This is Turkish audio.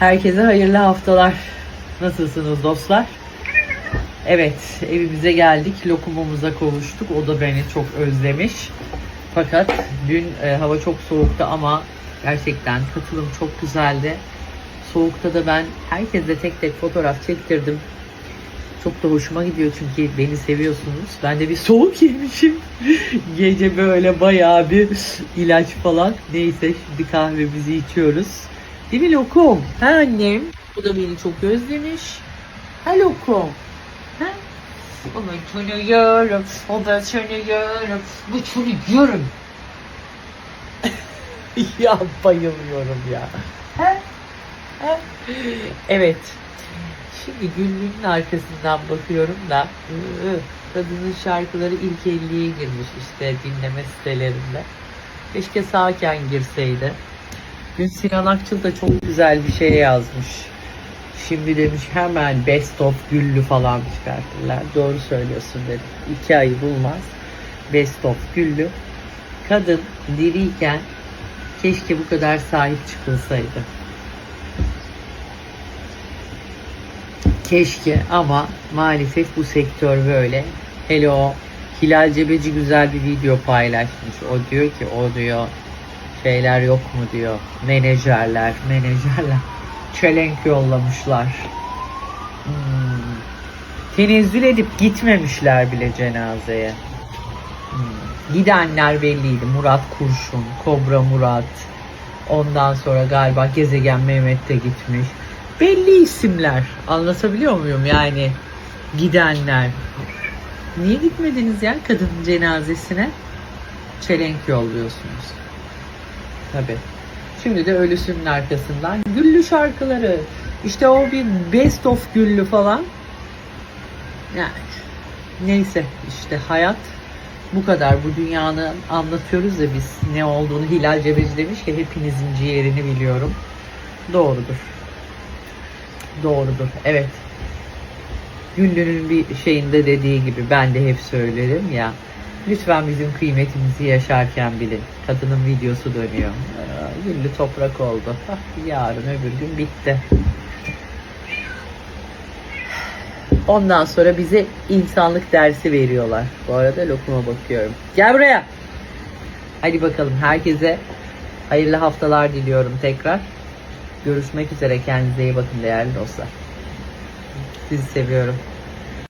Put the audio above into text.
Herkese hayırlı haftalar. Nasılsınız dostlar? Evet, evimize geldik. Lokumumuza kavuştuk. O da beni çok özlemiş. Fakat dün e, hava çok soğuktu ama gerçekten katılım çok güzeldi. Soğukta da ben herkesle tek tek fotoğraf çektirdim. Çok da hoşuma gidiyor çünkü beni seviyorsunuz. Ben de bir soğuk yemişim. Gece böyle bayağı bir ilaç falan. Neyse şimdi kahvemizi içiyoruz. Değil mi Lokum? Ha annem? Bu da beni çok özlemiş. Ha Lokum? Ha? Onu tanıyorum. O da tanıyorum. Bu tanıyorum. ya bayılıyorum ya. Ha? Ha? Evet. Şimdi günlüğün arkasından bakıyorum da ıı, kadının şarkıları ilk 50'ye girmiş işte dinleme sitelerinde. Keşke sağken girseydi. Dün Sinan Akçıl da çok güzel bir şey yazmış. Şimdi demiş hemen best of güllü falan çıkartırlar. Doğru söylüyorsun dedim. İki ayı bulmaz. Best of güllü. Kadın diriyken keşke bu kadar sahip çıkılsaydı. Keşke ama maalesef bu sektör böyle. Hele o Hilal Cebeci güzel bir video paylaşmış. O diyor ki o diyor şeyler yok mu diyor. Menajerler, menajerler. Çelenk yollamışlar. Hmm. Tenezzül edip gitmemişler bile cenazeye. Hmm. Gidenler belliydi. Murat Kurşun, Kobra Murat. Ondan sonra galiba Gezegen Mehmet de gitmiş. Belli isimler. Anlatabiliyor muyum yani? Gidenler. Niye gitmediniz ya kadının cenazesine? Çelenk yolluyorsunuz. Tabii. Şimdi de ölüsünün arkasından güllü şarkıları. İşte o bir best of güllü falan. Yani neyse işte hayat bu kadar. Bu dünyanın anlatıyoruz ya biz ne olduğunu. Hilal Cebeci demiş ki hepinizin ciğerini biliyorum. Doğrudur. Doğrudur. Evet. Güllü'nün bir şeyinde dediği gibi ben de hep söylerim ya. Lütfen bizim kıymetimizi yaşarken bilin. Kadının videosu dönüyor. Aa, Güllü toprak oldu. Ah, yarın öbür gün bitti. Ondan sonra bize insanlık dersi veriyorlar. Bu arada lokuma bakıyorum. Gel buraya. Hadi bakalım herkese hayırlı haftalar diliyorum tekrar. Görüşmek üzere. Kendinize iyi bakın değerli dostlar. Sizi seviyorum.